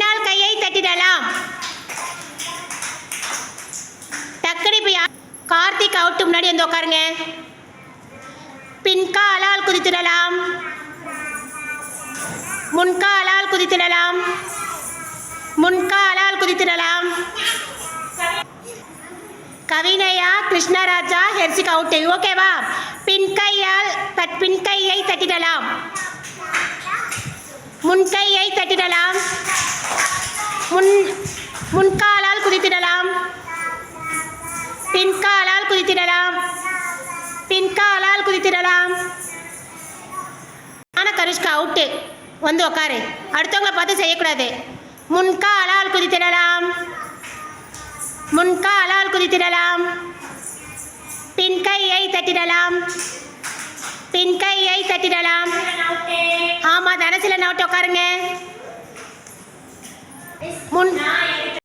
தட்டிடலாம். டக்குனு இப்போ கார்த்திக் அவுட்டு முன்னாடி வந்து உட்காருங்க பின்காலால் குதித்திடலாம். முன்காலால் குதித்திடலாம். முன்காலால் குதித்திடலாம். கவினையா கிருஷ்ணராஜா ஹெர்சிக் அவுட்டு ஓகேவா பின்கையால் தட் பின்கையை தட்டிடலாம். முன்கையை தட்டிடலாம். முன்காலால் குதித்திடலாம். பின்காலால் குதித்திடலாம். பின்காலால் குதித்திடலாம். ஆனால் கருஷ்கா அவுட்டு வந்து உக்காரு. அடுத்தவங்களை பார்த்து செய்யக்கூடாது. முன்காலால் குதித்திடலாம். முன்காலால் குதித்திடலாம். பின்கையை தட்டிடலாம். பின்கையை தட்டிடலாம். ஆமாம் தனசில நவுட்டு உட்காருங்க মন